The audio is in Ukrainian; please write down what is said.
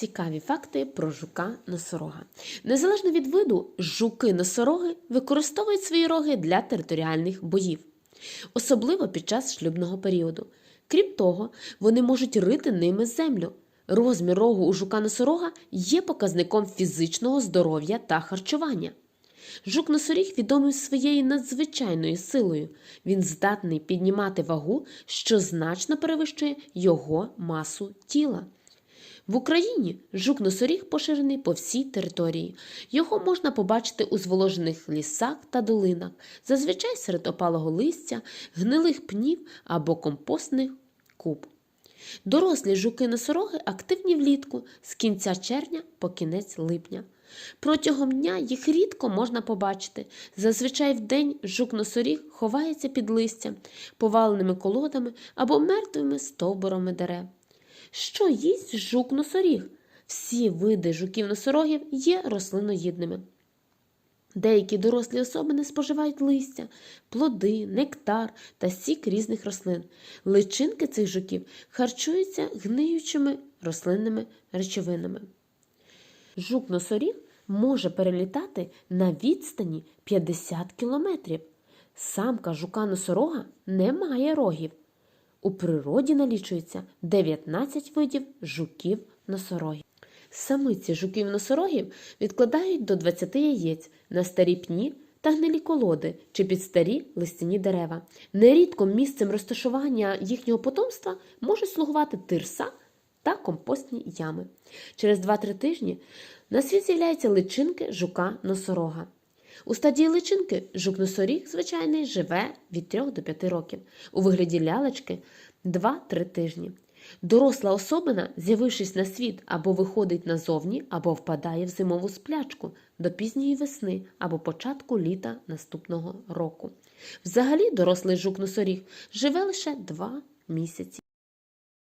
Цікаві факти про жука носорога. Незалежно від виду, жуки-носороги використовують свої роги для територіальних боїв, особливо під час шлюбного періоду. Крім того, вони можуть рити ними землю. Розмір рогу у жука-носорога є показником фізичного здоров'я та харчування. Жук-носоріг відомий своєю надзвичайною силою. Він здатний піднімати вагу, що значно перевищує його масу тіла. В Україні жук-носоріг поширений по всій території. Його можна побачити у зволожених лісах та долинах, зазвичай серед опалого листя, гнилих пнів або компостних куб. Дорослі жуки-носороги активні влітку з кінця червня по кінець липня. Протягом дня їх рідко можна побачити. Зазвичай вдень жук-носоріг ховається під листям, поваленими колодами або мертвими стовбурами дерев. Що їсть жук-носоріг? Всі види жуків-носорогів є рослиноїдними. Деякі дорослі особини споживають листя, плоди, нектар та сік різних рослин. Личинки цих жуків харчуються гниючими рослинними речовинами. Жук-носоріг може перелітати на відстані 50 кілометрів. Самка жука-носорога не має рогів. У природі налічується 19 видів жуків-носорогів. Самиці жуків-носорогів відкладають до 20 яєць на старі пні та гнилі колоди чи під старі листяні дерева. Нерідко місцем розташування їхнього потомства можуть слугувати тирса та компостні ями. Через 2-3 тижні на світ з'являються личинки жука-носорога. У стадії личинки жук-носоріг звичайний живе від 3 до 5 років, у вигляді лялечки 2-3 тижні. Доросла особина, з'явившись на світ, або виходить назовні, або впадає в зимову сплячку до пізньої весни або початку літа наступного року. Взагалі, дорослий жук-носоріг живе лише 2 місяці.